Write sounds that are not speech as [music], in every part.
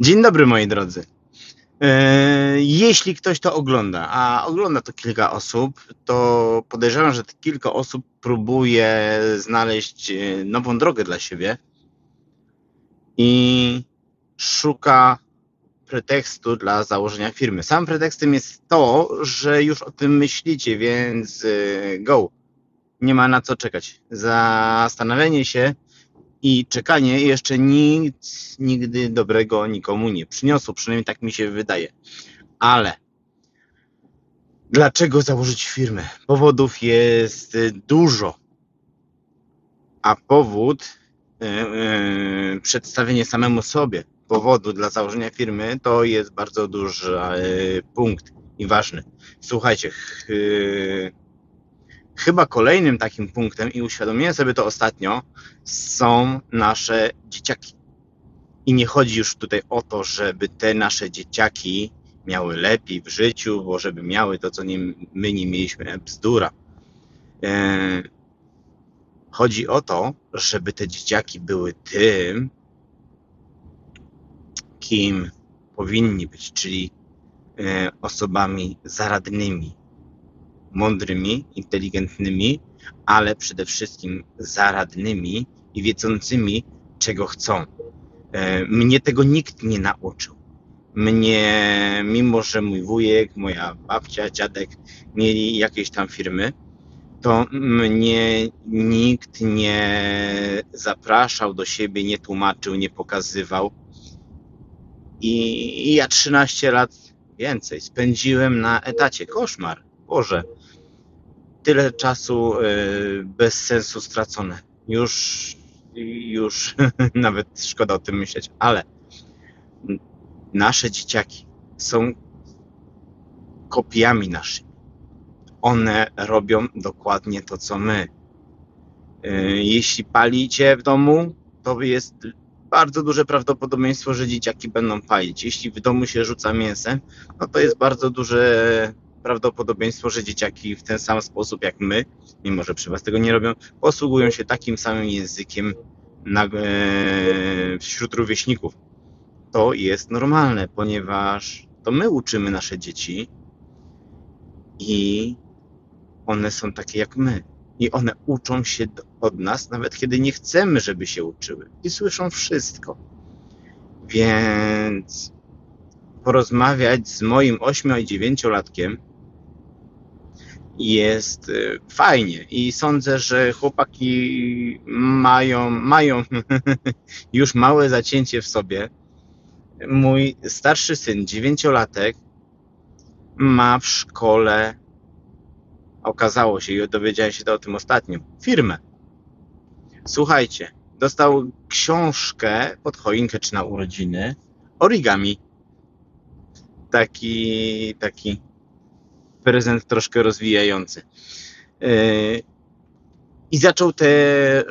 Dzień dobry moi drodzy. E, Jeśli ktoś to ogląda, a ogląda to kilka osób, to podejrzewam, że kilka osób próbuje znaleźć e, nową drogę dla siebie i szuka pretekstu dla założenia firmy. Sam pretekstem jest to, że już o tym myślicie, więc e, go. Nie ma na co czekać. Zastanawianie się i czekanie jeszcze nic nigdy dobrego nikomu nie przyniosło, przynajmniej tak mi się wydaje. Ale dlaczego założyć firmę? Powodów jest dużo. A powód, yy, yy, przedstawienie samemu sobie powodu dla założenia firmy, to jest bardzo duży yy, punkt i ważny. Słuchajcie, ch- yy, chyba kolejnym takim punktem, i uświadomiłem sobie to ostatnio, są nasze dzieciaki. I nie chodzi już tutaj o to, żeby te nasze dzieciaki miały lepiej w życiu, bo żeby miały to, co nie, my nie mieliśmy, bzdura. E, chodzi o to, żeby te dzieciaki były tym, kim powinni być, czyli e, osobami zaradnymi, mądrymi, inteligentnymi, ale przede wszystkim zaradnymi i wiedzącymi, czego chcą. E, Mnie tego nikt nie nauczył. Mnie, mimo że mój wujek, moja babcia, dziadek mieli jakieś tam firmy, to mnie nikt nie zapraszał do siebie, nie tłumaczył, nie pokazywał. I ja 13 lat więcej spędziłem na etacie. Koszmar. Boże. Tyle czasu y, bez sensu stracone. Już, już [laughs] nawet szkoda o tym myśleć, ale nasze dzieciaki są kopiami naszymi. One robią dokładnie to, co my. Y, Jeśli palicie w domu, to jest bardzo duże prawdopodobieństwo, że dzieciaki będą palić. Jeśli w domu się rzuca mięsem, no to jest bardzo duże prawdopodobieństwo, że dzieciaki w ten sam sposób jak my, mimo że przy was tego nie robią, posługują się takim samym językiem na, e, wśród rówieśników. To jest normalne, ponieważ to my uczymy nasze dzieci i one są takie jak my. I one uczą się od nas, nawet kiedy nie chcemy, żeby się uczyły. I słyszą wszystko. Więc porozmawiać z moim 8 i 9-latkiem jest y, fajnie. I sądzę, że chłopaki mają, mają [laughs] już małe zacięcie w sobie. Mój starszy syn, 9-latek, ma w szkole okazało się i dowiedziałem się o tym ostatnio, firmę. Słuchajcie, dostał książkę pod choinkę czy na urodziny origami. Taki, taki prezent troszkę rozwijający. Yy, I zaczął te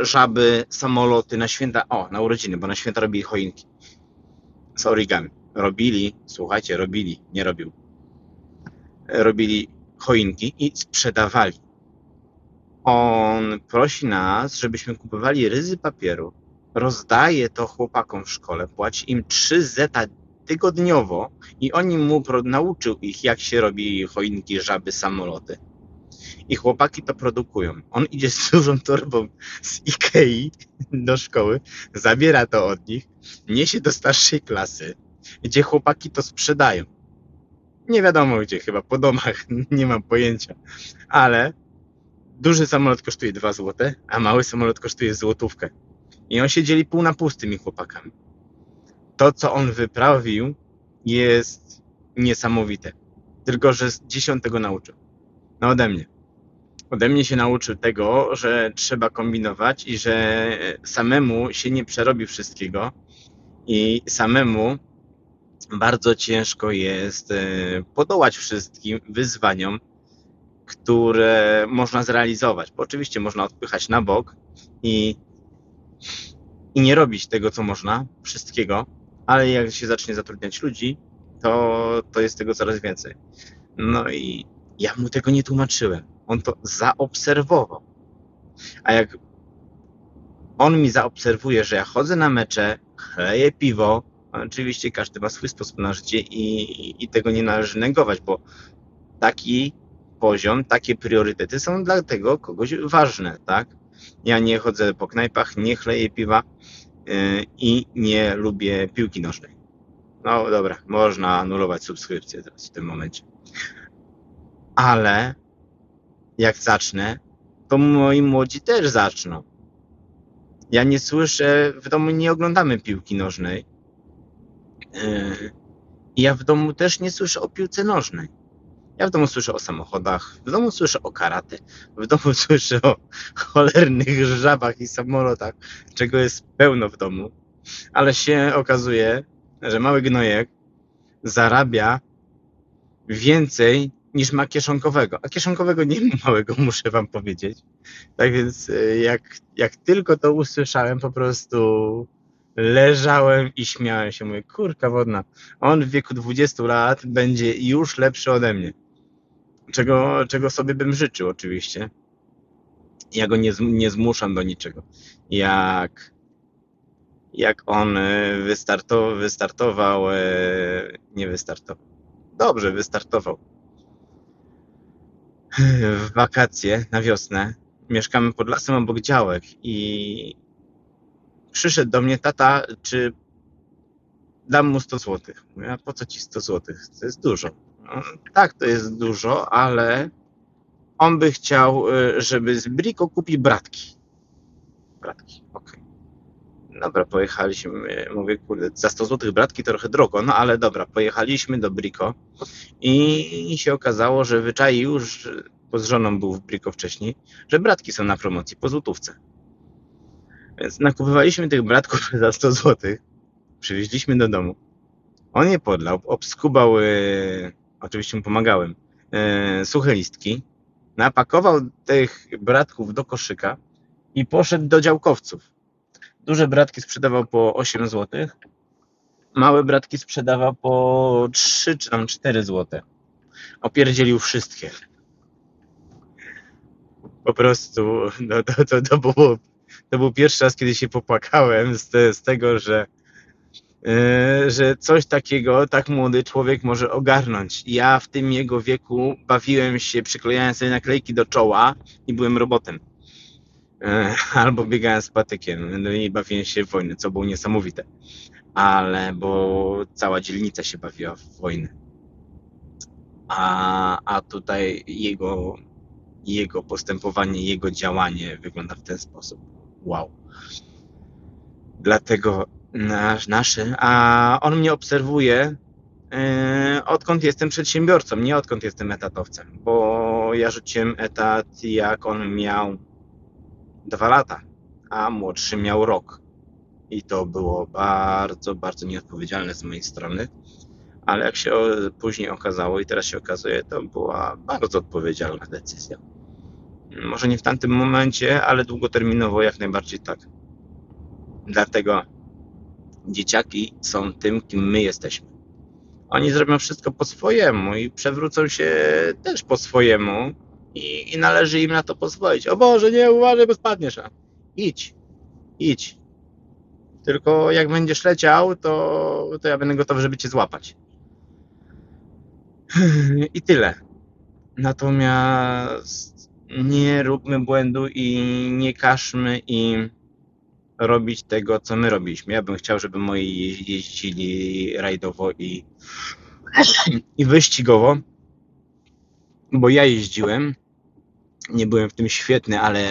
żaby, samoloty na święta, o, na urodziny, bo na święta robili choinki z origami. Robili, słuchajcie, robili, nie robił. Robili choinki i sprzedawali. On prosi nas, żebyśmy kupowali ryzy papieru, rozdaje to chłopakom w szkole, płaci im 3 zeta tygodniowo i oni mu nauczył ich, jak się robi choinki, żaby, samoloty. I chłopaki to produkują. On idzie z dużą torbą z Ikei do szkoły, zabiera to od nich, niesie do starszej klasy, gdzie chłopaki to sprzedają. Nie wiadomo gdzie, chyba po domach, [laughs] nie mam pojęcia. Ale duży samolot kosztuje 2 zł, a mały samolot kosztuje złotówkę. I on się dzieli pół na pół z tymi chłopakami. To, co on wyprawił, jest niesamowite. Tylko, że z dziesiątego nauczył. No ode mnie. Ode mnie się nauczył tego, że trzeba kombinować i że samemu się nie przerobi wszystkiego i samemu bardzo ciężko jest e, podołać wszystkim wyzwaniom, które można zrealizować. Bo oczywiście można odpychać na bok i, i nie robić tego, co można, wszystkiego, ale jak się zacznie zatrudniać ludzi, to, to jest tego coraz więcej. No i ja mu tego nie tłumaczyłem. On to zaobserwował. A jak on mi zaobserwuje, że ja chodzę na mecze, chleję piwo, Oczywiście każdy ma swój sposób na życie i, i tego nie należy negować, bo taki poziom, takie priorytety są dla tego kogoś ważne, tak? Ja nie chodzę po knajpach, nie chleję piwa i nie lubię piłki nożnej. No dobra, można anulować subskrypcję teraz w tym momencie. Ale jak zacznę, to moi młodzi też zaczną. Ja nie słyszę, w domu nie oglądamy piłki nożnej. I ja w domu też nie słyszę o piłce nożnej. Ja w domu słyszę o samochodach, w domu słyszę o karate, w domu [laughs] słyszę o cholernych żabach i samolotach, czego jest pełno w domu. Ale się okazuje, że mały gnojek zarabia więcej niż ma kieszonkowego. A kieszonkowego nie ma małego, [laughs] muszę wam powiedzieć. Tak więc y, jak, jak tylko to usłyszałem, po prostu leżałem i śmiałem się. Mówię, kurka wodna, on w wieku 20 lat będzie już lepszy ode mnie. Czego, czego sobie bym życzył oczywiście. Ja go nie, nie zmuszam do niczego. Jak, jak on y, wystartował, wystartował, y, nie wystartował. Dobrze, wystartował w wakacje na wiosnę. Mieszkamy pod lasem obok działek i przyszedł do mnie tata, czy dam mu 100 zł. Mówię, a po co ci 100 zł? To jest dużo. Tak, to jest dużo, ale on by chciał, y, żeby z Briko kupić bratki. Bratki, okej. Dobra, pojechaliśmy. Mówię, kurde, za 100 zł bratki to trochę drogo, no ale dobra, pojechaliśmy do Briko i się okazało, że wyczaił już, bo z żoną był w Briko wcześniej, że bratki są na promocji po złotówce. Więc nakupywaliśmy tych bratków [laughs] za 100 zł. Przywieźliśmy do domu. On je podlał, obskubał, e, oczywiście mu pomagałem, e, suche listki, napakował tych bratków do koszyka i poszedł do działkowców. Duże bratki sprzedawał po 8 zł, małe bratki sprzedawał po 3 czy tam 4 zł. Opierdzielił wszystkie. Po prostu, no to, to, to, było, to był pierwszy raz, kiedy się popłakałem z, z tego, że, że coś takiego tak młody człowiek może ogarnąć. Ja w tym jego wieku bawiłem się, przyklejałem sobie naklejki do czoła i byłem robotem. Yy, [laughs] albo biegałem z patykiem no i bawiłem się w wojnę, co było niesamowite. Ale, bo cała dzielnica się bawiła w wojnę. A, a tutaj jego, jego postępowanie, jego działanie wygląda w ten sposób. Wow. Dlatego nasz, nasze, a on mnie obserwuje, yy, odkąd jestem przedsiębiorcą, nie odkąd jestem etatowcem, bo ja rzuciłem etat, jak on miał dwa lata, a młodszy miał rok. I to było bardzo, bardzo nieodpowiedzialne z mojej strony. Ale jak się później okazało i teraz się okazuje, to była bardzo odpowiedzialna decyzja. Może nie w tamtym momencie, ale długoterminowo jak najbardziej tak. Dlatego dzieciaki są tym, kim my jesteśmy. Oni zrobią wszystko po swojemu i przewrócą się też po swojemu i, i należy im na to pozwolić. O Boże, nie uważaj, bo spadniesz. Idź, idź. Tylko jak będziesz leciał, to, to ja będę gotowy, żeby cię złapać. [sighs] I tyle. Natomiast nie róbmy błędu i nie każmy im robić tego, co my robiliśmy. Ja bym chciał, żeby moi jeź- jeździli rajdowo i, i wyścigowo, bo ja jeździłem. Nie byłem w tym świetny, ale,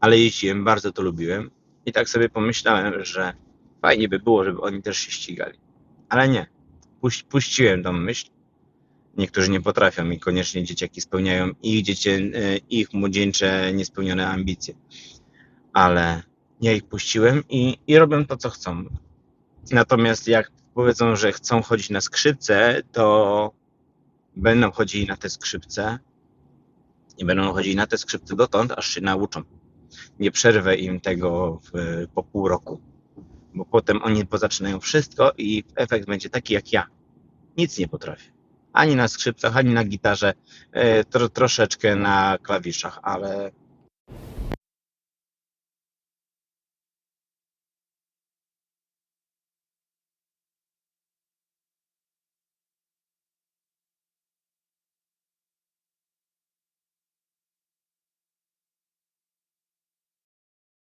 ale jeździłem, bardzo to lubiłem. I tak sobie pomyślałem, że fajnie by było, żeby oni też się ścigali. Ale nie. Puś, puściłem tą myśl. Niektórzy nie potrafią i koniecznie dzieciaki spełniają ich, dziecię, ich młodzieńcze niespełnione ambicje. Ale ja ich puściłem i, i robią to, co chcą. Natomiast jak powiedzą, że chcą chodzić na skrzypce, to będą chodzili na te skrzypce i będą chodzili na te skrzypce dotąd, aż się nauczą. Nie przerwę im tego w, po pół roku, bo potem oni pozaczynają wszystko i efekt będzie taki jak ja. Nic nie potrafię. Ani na skrzypcach, ani na gitarze, e, tro, troszeczkę na klawiszach, ale